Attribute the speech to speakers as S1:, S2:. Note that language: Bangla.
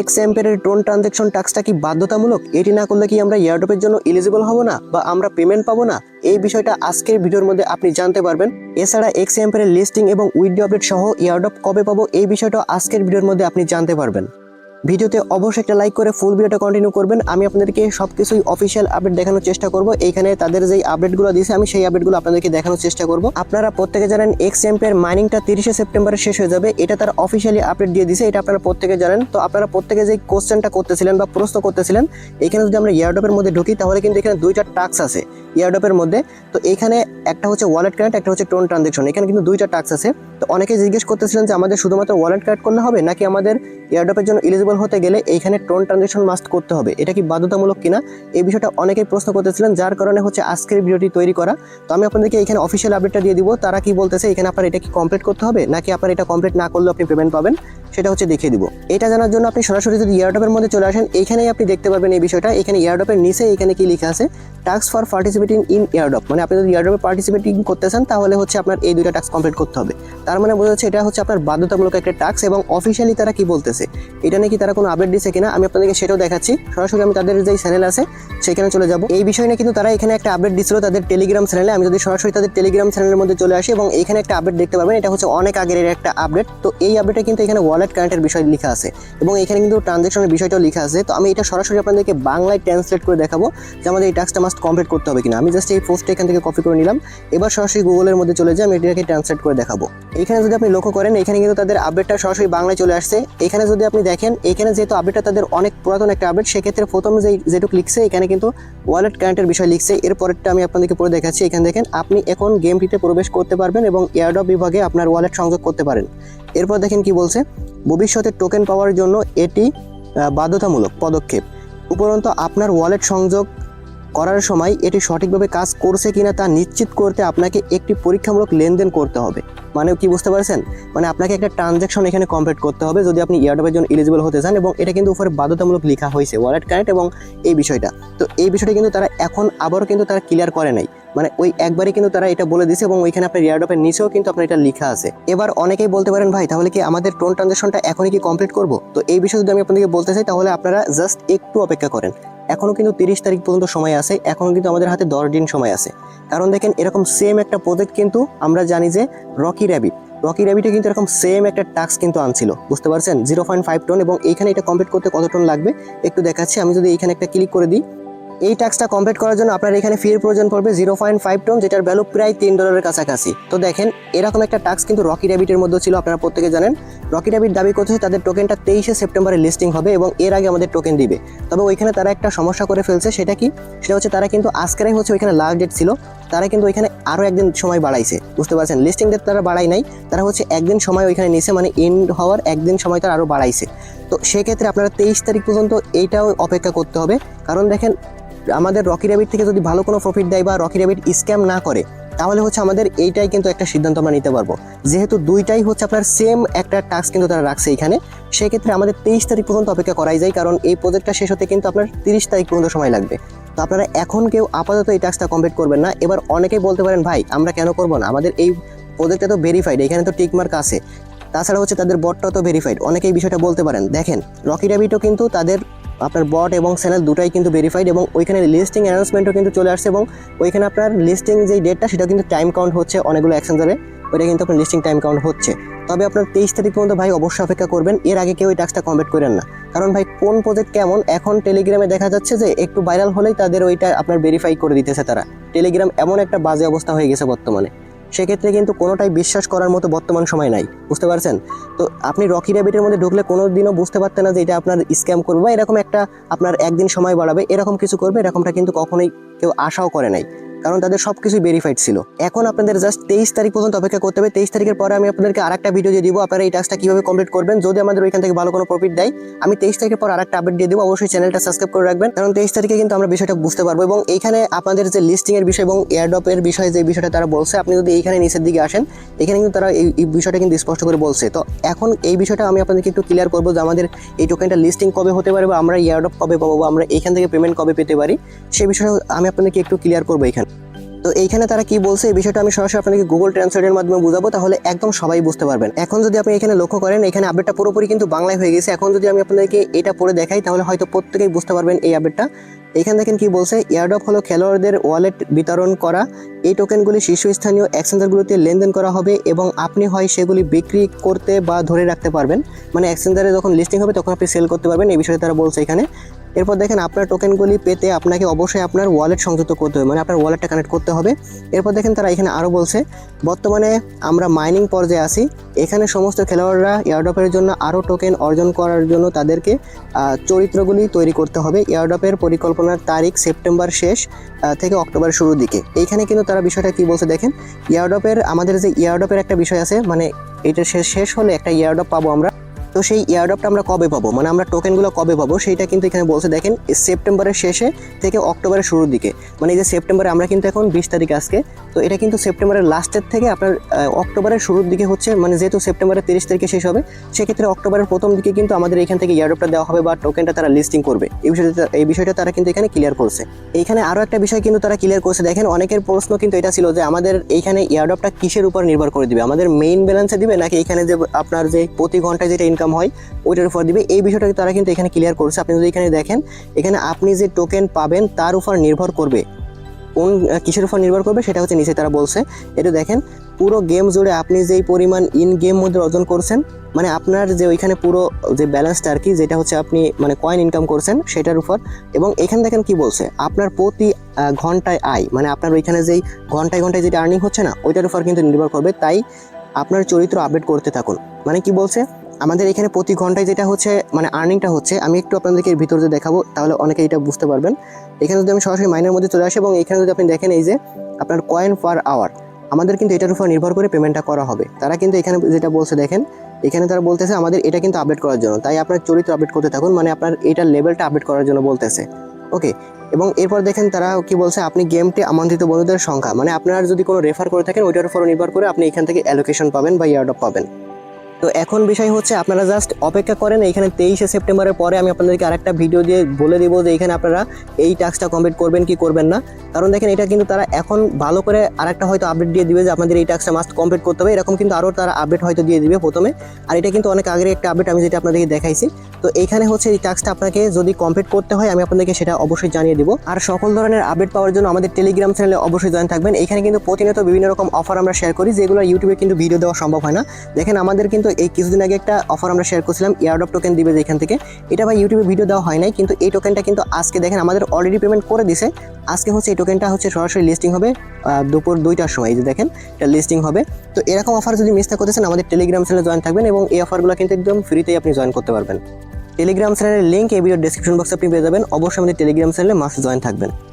S1: এক্স অ্যাম্পেয়ারের টোন ট্রানজ্যাকশন টাক্সটা কি বাধ্যতামূলক? এটি না করলে কি আমরা এয়ারড্রপের জন্য এলিজিবল হব না বা আমরা পেমেন্ট পাবো না? এই বিষয়টা আজকের ভিডিওর মধ্যে আপনি জানতে পারবেন। এছাড়া এক্স অ্যাম্পেয়ারের লিস্টিং এবং উইডিও আপডেট সহ এয়ারড্রপ কবে পাবো এই বিষয়টা আজকের ভিডিওর মধ্যে আপনি জানতে পারবেন। ভিডিওতে অবশ্যই একটা লাইক করে ফুল ভিডিওটা কন্টিনিউ করবেন। আমি আপনাদেরকে সব কিছুই অফিসিয়াল আপডেট দেখানোর চেষ্টা করব। এইখানে তাদের যেই আপডেটগুলো দিয়েছে, আমি সেই আপডেটগুলো আপনাদেরকে দেখানোর চেষ্টা করব। আপনারা প্রত্যেকে জানেন এক্স এম্পের মাইনিংটা তিরিশে সেপ্টেম্বরে শেষ হয়ে যাবে। এটা তারা অফিসিয়ালি আপডেট দিয়ে দিয়েছে, এটা আপনারা প্রত্যেকে জানেন। তো আপনারা প্রত্যেকে যেই কোশ্চেনটা করতেছিলেন বা প্রশ্ন করতেছিলেন, এখানে যদি আমরা ইয়ারডপের মধ্যে ঢুকি, তাহলে কিন্তু এখানে দুইটা টাক্স আছে ইয়ারডপের মধ্যে। তো এখানে একটা হচ্ছে ওয়ালেট কানেক্ট একটা হচ্ছে টোন ট্রানজেকশন এখানে কিন্তু দুইটা টাক্স আছে। তো অনেকে জিজ্ঞেস করতেছিলেন যে আমাদের শুধুমাত্র ওয়ালেট কানেক্ট করলে হবে, নাকি আমাদের এয়ারডপের জন্য এলিজিবল হতে গেলে এইখানে টোন ট্রানজেকশন মাস্ট করতে হবে। এটা কি বাধ্যতামূলক কিনা? এই বিষয়টা অনেকেই প্রশ্ন করতেছিলেন, যার কারণে হচ্ছে আজকের ভিডিওটি তৈরি করা। তো আমি আপনাদেরকে এখানে অফিসিয়াল আপডেটটা দিয়ে দিব। তারা কি বলতেছে, এখানে আপনার এটা কি কমপ্লিট করতে হবে? নাকি আপনার এটা কমপ্লিট না করলেও আপনি পেমেন্ট পাবেন? সেটা হচ্ছে দেখিয়ে দিব। এটা জানার জন্য আপনি সরাসরি যদি ইয়ারডপের মধ্যে চলে আসেন এইখানেই আপনি দেখতে পারবেন এই বিষয়টা। এখানে ইয়ারডপের নিচে এখানে কি লেখা আছে? টাস্ক ফর পার্টিসিপেটিং ইন ইয়ারডপ মানে আপনি যদি ইয়ারডপে পার্টিসিপেটিং করতে চান, তাহলে হচ্ছে আপনার এই দুইটা টাস্ক কমপ্লিট করতে হবে। তার মানে বোঝা যাচ্ছে এটা হচ্ছে আপনার বাধ্যতামূলক একটা টাস্ক এবং অফিসিয়ালি তারা কি বলতেছে? এটা নাকি তারা কোনো আপডেট দিচ্ছে কিনা? আমি আপনাদেরকে সেটাও দেখাচ্ছি। সরাসরি আমি তাদের যেই চ্যানেল আছে, সেখানে চলে যাব। এই বিষয় নিয়ে কিন্তু তারা এখানে একটা আপডেট দিচ্ছিল তাদের টেলিগ্রাম চ্যানেলে আমি যদি সরাসরি তাদের টেলিগ্রাম চ্যানেলের মধ্যে চলে আসি এবং এখানে একটা আপডেট দেখতে পাবেন, এটা হচ্ছে অনেক আগের একটা আপডেট তো এই আপডেটে কিন্তু এখানে ওয়ালেট কারেন্টের বিষয় লেখা আছে এবং এখানে কিন্তু ট্রানজ্যাকশনের বিষয়টাও লেখা আছে। তো আমি এটা সরাসরি আপনাদেরকে বাংলায় ট্রান্সলেট করে দেখাবো যে আমাদের এই টাস্কটা মাস্ট কমপ্লিট করতে হবে কিনা। আমি জাস্ট এই পোস্টটা এখান থেকে কপি করে নিলাম। এবার সরাসরি গুগলের মধ্যে চলে যাই, আমি এটাকে ট্রান্সলেট করে দেখাবো। এখানে যদি আপনি লক্ষ্য করেন, এখানে কিন্তু তাদের আপডেটটা সরাসরি বাংলায় চলে আসছে। এখানে যদি আপনি দেখেন, এখানে যেহেতু আপডেটটা তাদের অনেক পুরাতন একটা আপডেট সেক্ষেত্রে প্রথম যে যেটুকু লিখছে, এখানে কিন্তু ওয়ালেট কারেন্টের বিষয় লিখছে। এর পরেরটা আমি আপনাদেরকে পড়ে দেখাচ্ছি। এখানে দেখেন, আপনি এখন গেমটিতে প্রবেশ করতে পারবেন এবং এয়ারডপ বিভাগে আপনার ওয়ালেট সংযোগ করতে পারেন। এরপর দেখেন কি বলছে ভবিষ্যতে টোকেন পাওয়ার জন্য এটি বাধ্যতামূলক পদক্ষেপ। উপরন্ত আপনার ওয়ালেট সংযোগ করার সময় এটি সঠিকভাবে কাজ করছে কিনা তা নিশ্চিত করতে আপনাকে একটি পরীক্ষামূলক লেনদেন করতে হবে। মানে কি বুঝতে পারছেন? মানে আপনাকে একটা ট্রানজ্যাকশন এখানে কমপ্লিট করতে হবে যদি আপনি ইয়ারডপের জন্য এলিজিবল হতে চান এবং এটা কিন্তু উপরে বাধ্যতামূলক লেখা হয়েছে ওয়ালেট কানেক্ট এবং এই বিষয়টা। তো এই বিষয়টা কিন্তু তারা এখন আবারও কিন্তু তারা ক্লিয়ার করে নাই। মানে ওই একবারই কিন্তু তারা এটা বলে দিছে এবং ওইখানে আপনার এয়ারডপের নিচেও কিন্তু আপনার এটা লেখা আছে। এবার অনেকেই বলতে পারেন, ভাই, তাহলে কি আমাদের টোন ট্রানজ্যাকশনটা এখনই কি কমপ্লিট করব? তো এই বিষয়ে যদি আমি আপনাদেরকে বলতে চাই, তাহলে আপনারা জাস্ট একটু অপেক্ষা করেন। এখনও কিন্তু তিরিশ তারিখ পর্যন্ত সময় আছে এখনও কিন্তু আমাদের হাতে দশ দিন সময় আছে। কারণ দেখেন, এরকম সেম একটা প্রজেক্ট কিন্তু আমরা জানি যে রকি র্যাবিট রকি র্যাবিটে কিন্তু এরকম সেম একটা টাস্ক কিন্তু আনছিল। বুঝতে পারছেন? জিরো পয়েন্ট ফাইভ টন এবং এইখানে এটা কমপ্লিট করতে কত টন লাগবে? একটু দেখাচ্ছি, আমি যদি এইখানে একটা ক্লিক করে দিই এই টাস্কটা কমপ্লিট করার জন্য আপনার এখানে ফির প্রয়োজন পড়বে জিরো পয়েন্ট ফাইভ টন যেটার ভ্যালু প্রায় তিন ডলারের কাছাকাছি। তো দেখেন, এরকম একটা টাস্ক কিন্তু রকি র্যাবিটের মধ্যে ছিল, আপনারা প্রত্যেকে জানেন। রকি র্যাবিট দাবি করছে তাদের টোকেনটা তেইশে সেপ্টেম্বরে লিস্টিং হবে এবং এর আগে আমাদের টোকেন দিবে। তবে ওইখানে তারা একটা সমস্যা করে ফেলছে, সেটা কি? সেটা হচ্ছে তারা কিন্তু আজকেরাই হচ্ছে ওইখানে লাস্ট ডেট ছিল, তারা কিন্তু ওইখানে আরও একদিন সময় বাড়াইছে, বুঝতে পারছেন? লিস্টিং ডেট তারা বাড়াই নাই, তারা হচ্ছে একদিন সময় ওইখানে নিছে মানে এন্ড হওয়ার একদিন সময় তারা আরও বাড়াইছে। তো সেক্ষেত্রে আপনারা তেইশ তারিখ পর্যন্ত এইটাও অপেক্ষা করতে হবে। কারণ দেখেন, আমাদের রকি র্যাবিট থেকে যদি ভালো কোনো প্রফিট দেয় বা রকি র্যাবিট স্ক্যাম না করে, তাহলে হচ্ছে আমাদের এইটাই কিন্তু একটা সিদ্ধান্ত আমরা নিতে পারব। যেহেতু দুইটাই হচ্ছে আপনার সেম একটা টাস্ক কিন্তু তারা রাখছে এখানে, সেক্ষেত্রে আমাদের তেইশ তারিখ পর্যন্ত অপেক্ষা করাই যায়, কারণ এই প্রজেক্টটা শেষ হতে কিন্তু আপনার তিরিশ তারিখ পর্যন্ত সময় লাগবে। তো আপনারা এখন কেউ আপাতত এই টাস্কটা কমপ্লিট করবেন না। এবার অনেকেই বলতে পারেন, ভাই, আমরা কেন করব না? আমাদের এই প্রজেক্টটা তো ভেরিফাইড এখানে তো টিকমার্ক আছে। তাছাড়া হচ্ছে তাদের বটটাও তো ভেরিফাইড অনেকেই বিষয়টা বলতে পারেন। দেখেন রকি র্যাবিটও কিন্তু তাদের, আপনার বট এবং চ্যানেল দুটাই কিন্তু ভেরিফাইড এবং ওইখানে লিস্টিং অ্যানাউন্সমেন্টও কিন্তু চলে আসছে এবং ওইখানে আপনার লিস্টিং যেই ডেটটা সেটা কিন্তু টাইম কাউন্ট হচ্ছে অনেকগুলো অ্যাকশনজারে ওইটা কিন্তু আপনার লিস্টিং টাইম কাউন্ট হচ্ছে। তবে আপনার তেইশ তারিখ পর্যন্ত ভাই অবশ্যই অপেক্ষা করবেন। এর আগে কেউ এই টাস্কটা কমপ্লিট করেন না। কারণ ভাই, কোন প্রজেক্ট কেমন? এখন টেলিগ্রামে দেখা যাচ্ছে যে, একটু ভাইরাল হলেই তাদের ওইটা আপনার ভেরিফাই করে দিতেছে তারা। টেলিগ্রাম এমন একটা বাজে অবস্থা হয়ে গেছে বর্তমানে। সেক্ষেত্রে কিন্তু কোনোটাই বিশ্বাস করার মতো বর্তমান সময় নাই, বুঝতে পারছেন? তো আপনি রকি র্যাবিটের মধ্যে ঢুকলে কোনো দিনও বুঝতে পারতেন না যে এটা আপনার স্ক্যাম করবে বা এরকম একটা আপনার একদিন সময় বাড়াবে, এরকম কিছু করবে, এরকমটা কিন্তু কখনোই কেউ আশাও করে নাই। কারণ তাদের সব কিছুই ভেরিফাইড ছিল। এখন আপনাদের জাস্ট তেইশ তারিখ পর্যন্ত অপেক্ষা করতে হবে। তেইশ তারিখের পরে আমি আপনাদেরকে আরেকটা ভিডিও দিয়ে দিব। আপনারা এই টাস্কটা কীভাবে কমপ্লিট করবেন, যদি আমাদের ওইখান থেকে ভালো কোনো প্রফিট দেয়, আমি তেইশ তারিখের পর আরেকটা আপডেট দিয়ে দিব। অবশ্যই চ্যানেলটা সাবস্ক্রাইব করে রাখবেন, কারণ তেইশ তারিখে কিন্তু আমরা বিষয়টা বুঝতে পারব এবং এইখানে আপনাদের যে লিস্টিং এর বিষয় এবং এয়ারডপের বিষয়ে যে বিষয়টা তারা বলছে, আপনি যদি এইখানে নিচের দিকে আসেন, এখানে কিন্তু তারা এই এই বিষয়টা কিন্তু স্পষ্ট করে বলছে। তো এখন এই বিষয়টা আমি আপনাদেরকে একটু ক্লিয়ার করব যে আমাদের এই টোকেনটা লিস্টিং কবে হতে পারে বা আমরা এয়ারডপ কবে পাবো বা আমরা এখান থেকে পেমেন্ট কবে পেতে পারি সেই বিষয়ে আমি আপনাদেরকে একটু ক্লিয়ার করব এখানে। তো এইখানে তারা কি বলছে, এই বিষয়টা আমি সরাসরি আপনাকে গুগল ট্রান্সলেটের মাধ্যমে বুঝাবো, তাহলে একদম সবাই বুঝতে পারবেন। এখন যদি আপনি এখানে লক্ষ্য করেন, এখানে আপডেটটা পুরোপুরি কিন্তু বাংলায় হয়ে গেছে। এখন যদি আমি আপনাদেরকে এটা পড়ে দেখাই, তাহলে হয়তো প্রত্যেকেই বুঝতে পারবেন এই আপডেটটা এখানে দেখেন কি বলছে এয়ারড্রপ হলো খেলোয়াড়দের ওয়ালেট বিতরণ করা। এই টোকেনগুলি শীর্ষস্থানীয় এক্সচেঞ্জারগুলোতে লেনদেন করা হবে এবং আপনি হয় সেগুলি বিক্রি করতে বা ধরে রাখতে পারবেন। মানে এক্সচেঞ্জারে যখন লিস্টিং হবে, তখন আপনি সেল করতে পারবেন। এই বিষয়ে তারা বলছে এখানে। এরপর দেখেন আপনার টোকেনগুলি পেতে আপনাকে অবশ্যই আপনার ওয়ালেট সংযুক্ত করতে হবে মানে আপনার ওয়ালেটটা কানেক্ট করতে হবে। এরপর দেখেন তারা এখানে আরও বলছে, বর্তমানে আমরা মাইনিং পর্যায়ে আছি, এখানে সমস্ত খেলোয়াড়রা এয়ারড্রপের জন্য আরও টোকেন অর্জন করার জন্য তাদেরকে চরিত্রগুলি তৈরি করতে হবে। এয়ারড্রপের পরিকল্পনার তারিখ সেপ্টেম্বর শেষ থেকে অক্টোবর শুরুর দিকে। এইখানে কিন্তু তারা বিষয়টা কী বলছে দেখেন এয়ারড্রপের আমাদের যে এয়ারড্রপের একটা বিষয় আছে মানে এটা শেষ শেষ হলে একটা এয়ারড্রপ পাবো আমরা। তো সেই এয়ারড্রপটা আমরা কবে পাবো? মানে আমরা টোকেনগুলো কবে পাবো? সেইটা কিন্তু এখানে বলছে, দেখেন সেপ্টেম্বরের শেষে থেকে অক্টোবরের শুরুর দিকে। মানে এই যে সেপ্টেম্বরে আমরা কিন্তু এখন বিশ তারিখ আজকে, তো এটা কিন্তু সেপ্টেম্বরের লাস্টের থেকে আপনার অক্টোবরের শুরুর দিকে হচ্ছে মানে যেহেতু সেপ্টেম্বরের তিরিশ তারিখে শেষ হবে, সেক্ষেত্রে অক্টোবরের প্রথম দিকে কিন্তু আমাদের এখান থেকে এয়ারড্রপটা দেওয়া হবে বা টোকেনটা তারা লিস্টিং করবে। এই বিষয়টা এই বিষয়টা তারা কিন্তু এখানে ক্লিয়ার করছে। এইখানে আরও একটা বিষয় কিন্তু তারা ক্লিয়ার করছে, দেখেন, অনেকের প্রশ্ন কিন্তু এটা ছিল যে আমাদের এইখানে এয়ারড্রপটা কিসের উপর নির্ভর করে দিবে? আমাদের মেইন ব্যালেন্সে দিবে নাকি এখানে যে আপনার যে প্রতি ঘন্টায় যেটা ইনকাম হয়, ওইটার উপর দিবে। এই বিষয়টা তারা কিন্তু এখানে ক্লিয়ার করছে। আপনি যদি এখানে দেখেন, এখানে আপনি যে টোকেন পাবেন, তার উপর নির্ভর করবে। কোন কিসের উপর নির্ভর করবে, সেটা হচ্ছে নিচে তারা বলছে। এটা দেখেন, পুরো গেম জুড়ে আপনি যেই পরিমাণ ইন গেম মধ্যে অর্জন করছেন মানে আপনার যে ওইখানে পুরো যে ব্যালেন্সটা আর কি, যেটা হচ্ছে আপনি মানে কয়েন ইনকাম করছেন, সেটার উপর। এবং এখানে দেখেন কি বলছে, আপনার প্রতি ঘন্টায় আয় মানে আপনার ওইখানে যেই ঘন্টায় ঘন্টায় যেটা আর্নিং হচ্ছে না, ওইটার উপর কিন্তু নির্ভর করবে। তাই আপনার চরিত্র আপডেট করতে থাকুন। মানে কি বলছে? আমাদের এখানে প্রতি ঘন্টায় যেটা হচ্ছে মানে আর্নিংটা হচ্ছে, আমি একটু আপনাদেরকে এর ভিতরে দেখাবো, তাহলে অনেকে এটা বুঝতে পারবেন। এখানে যদি আমি সরাসরি মাইনের মধ্যে চলে আসি এবং এখানে যদি আপনি দেখেন এই যে, আপনার কয়েন পার আওয়ার আমাদের কিন্তু এটার উপর নির্ভর করে পেমেন্টটা করা হবে। তারা কিন্তু এখানে যেটা বলছে, দেখেন, এখানে তারা বলতেছে আমাদের এটা কিন্তু আপডেট করার জন্য। তাই আপনার চরিত্র আপডেট করতে থাকুন মানে আপনার এটার লেভেলটা আপডেট করার জন্য বলতেছে। ওকে এবং এরপর দেখেন তারা কি বলছে, আপনি গেমটি আমন্ত্রিত বন্ধুদের সংখ্যা মানে আপনার যদি কোনো রেফার করে থাকেন, ওইটার উপর নির্ভর করে আপনি এখান থেকে অ্যালোকেশন পাবেন বা ইয়ারডপ পাবেন। তো এখন বিষয় হচ্ছে আপনারা জাস্ট অপেক্ষা করেন এখানে তেইশে সেপ্টেম্বরের পরে আমি আপনাদেরকে আরেকটা ভিডিও দিয়ে বলে দেবো যে এখানে আপনারা এই টাস্কটা কমপ্লিট করবেন কি করবেন না। কারণ দেখেন এটা কিন্তু তারা এখন ভালো করে আরেকটা হয়তো আপডেট দিয়ে দিবে যে আপনাদের এই টাস্কটা মাস্ট কমপ্লিট করতে হবে। এরকম কিন্তু আরও তারা আপডেট হয়তো দিয়ে দিবে প্রথমে। আর এটা কিন্তু অনেক আগের একটা আপডেট আমি যেটা আপনাদেরকে দেখাইছি। তো এইখানে হচ্ছে এই টাস্কটা আপনাকে যদি কমপ্লিট করতে হয়, আমি আপনাদেরকে সেটা অবশ্যই জানিয়ে দিব। আর সকল ধরনের আপডেট পাওয়ার জন্য আমাদের টেলিগ্রাম চ্যানেলে অবশ্যই জয়েন থাকবেন। এখানে কিন্তু প্রতিনিয়ত বিভিন্ন রকম অফার আমরা শেয়ার করি, যেগুলো ইউটিউবে কিন্তু ভিডিও দেওয়া সম্ভব হয় না। দেখেন আমাদের কিন্তু এই কিছুদিন আগে একটা অফার আমরা শেয়ার করছিলাম এয়ারডপ টোকেন দিবে যে এখান থেকে। এটা ভাই ইউটিউবে ভিডিও দেওয়া হয় নাই, কিন্তু এই টোকেনটা কিন্তু আজকে দেখেন আমাদের অলরেডি পেমেন্ট করে দিছে। আজকে হচ্ছে এই টোকেনটা হচ্ছে সরাসরি লিস্টিং হবে দুপুর দুইটার সময়, এই যে দেখেন, এটা লিস্টিং হবে। তো এরকম অফার যদি মিস না করতেছেন আমাদের টেলিগ্রাম চ্যানেলে জয়েন থাকবেন এবং এই অফারগুলো কিন্তু একদম ফ্রিতেই আপনি জয়েন করতে পারবেন। টেলিগ্রাম চ্যানেলের লিঙ্ক এই ভিডিও ডেসক্রিপশন বক্সে আপনি পেয়ে যাবেন। অবশ্যই আমাদের টেলিগ্রাম চ্যানেলে মাস্ট জয়েন থাকবেন।